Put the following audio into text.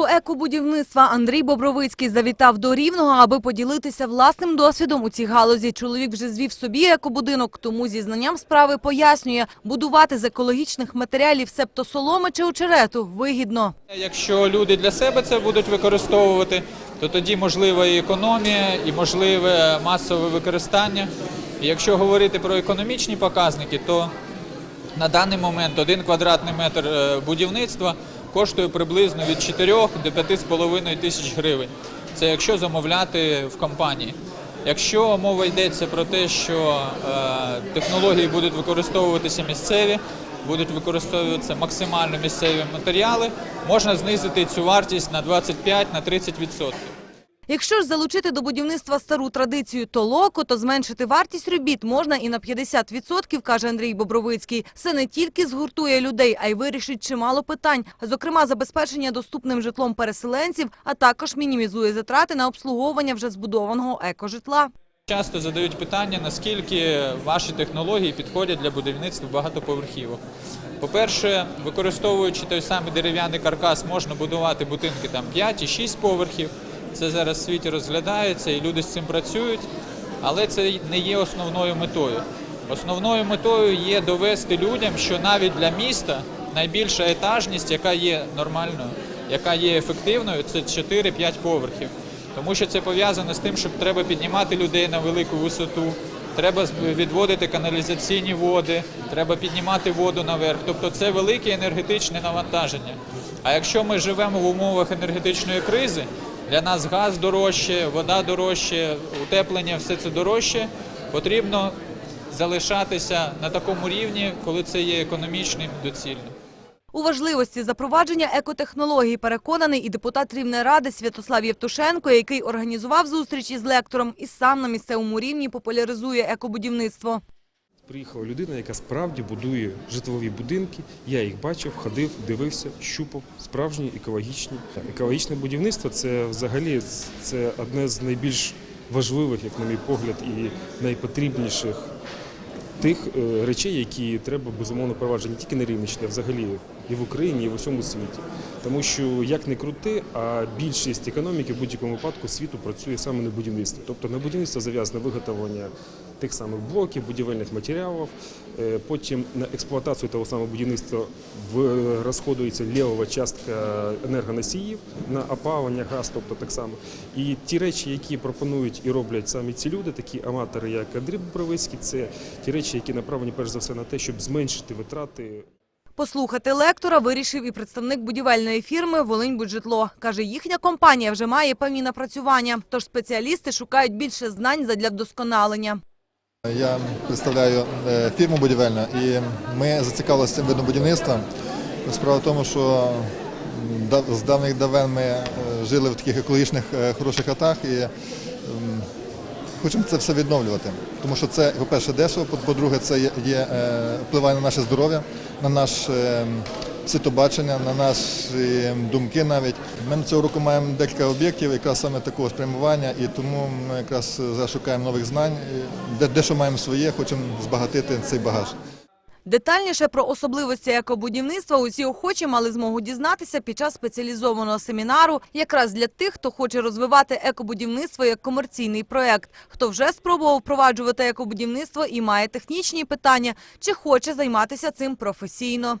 культуру екобудівництва Андрій Бобровицький завітав до Рівного, аби поділитися власним досвідом у цій галузі. Чоловік вже звів собі екобудинок, тому зі знанням справи пояснює, будувати з екологічних матеріалів, себто соломи чи очерету, вигідно. Якщо люди для себе це будуть використовувати, то тоді можлива і економія, і можливе масове використання. Якщо говорити про економічні показники, то на даний момент один квадратний метр е, будівництва коштує приблизно від 4 до 5,5 тисяч гривень. Це якщо замовляти в компанії. Якщо мова йдеться про те, що е, технології будуть використовуватися місцеві, будуть використовуватися максимально місцеві матеріали, можна знизити цю вартість на 25-30%. Якщо ж залучити до будівництва стару традицію толоку, то зменшити вартість робіт можна і на 50%, каже Андрій Бобровицький. Це не тільки згуртує людей, а й вирішить чимало питань, зокрема забезпечення доступним житлом переселенців, а також мінімізує затрати на обслуговування вже збудованого екожитла. Часто задають питання, наскільки ваші технології підходять для будівництва багатоповерхівок. По-перше, використовуючи той самий дерев'яний каркас, можна будувати будинки там 5 і 6 поверхів. Це зараз в світі розглядається і люди з цим працюють, але це не є основною метою. Основною метою є довести людям, що навіть для міста найбільша етажність, яка є нормальною, яка є ефективною, це 4-5 поверхів. Тому що це пов'язано з тим, що треба піднімати людей на велику висоту, треба відводити каналізаційні води, треба піднімати воду наверх. Тобто це велике енергетичне навантаження. А якщо ми живемо в умовах енергетичної кризи, для нас газ дорожче, вода дорожче, утеплення, все це дорожче, потрібно залишатися на такому рівні, коли це є економічним доцільним. У важливості запровадження екотехнологій переконаний і депутат Рівної ради Святослав Євтушенко, який організував зустріч із лектором і сам на місцевому рівні популяризує екобудівництво. Приїхала людина, яка справді будує житлові будинки. Я їх бачив, ходив, дивився, щупав. Справжні екологічні. Екологічне будівництво це взагалі це одне з найбільш важливих, як на мій погляд, і найпотрібніших тих е, речей, які треба безумовно проваджувати не тільки на Рівненщині, а взагалі і в Україні, і в усьому світі. Тому що як не крути, а більшість економіки в будь-якому випадку світу працює саме на будівництві. Тобто на будівництво зав'язане виготовлення тих самих блоків, будівельних матеріалів. Е, Потім на експлуатацію того самого будівництва в- розходується лівова частка енергоносіїв на опалення, газ, тобто так само. І ті речі, які пропонують і роблять самі ці люди, такі аматори, як Андрій Бобровицький, це ті речі, які направлені перш за все на те, щоб зменшити витрати Послухати лектора вирішив і представник будівельної фірми «Волиньбуджитло». Каже, їхня компанія вже має певні напрацювання, тож спеціалісти шукають більше знань задля вдосконалення. Я представляю е, фірму будівельну і ми зацікавилися цим видом будівництва. Справа в тому, що з давних давен ми е, жили в таких екологічних е, хороших хатах і хочемо це все відновлювати. Тому що це, по-перше, дешево, по- по-друге, це є, е, впливає на наше здоров'я, на наш е, світобачення, на наші думки навіть. Ми цього року маємо декілька об'єктів, якраз саме такого спрямування, і тому ми якраз зараз шукаємо нових знань, де, де, дещо маємо своє, хочемо збагатити цей багаж. Детальніше про особливості екобудівництва усі охочі мали змогу дізнатися під час спеціалізованого семінару якраз для тих, хто хоче розвивати екобудівництво як комерційний проект, хто вже спробував впроваджувати екобудівництво і має технічні питання, чи хоче займатися цим професійно.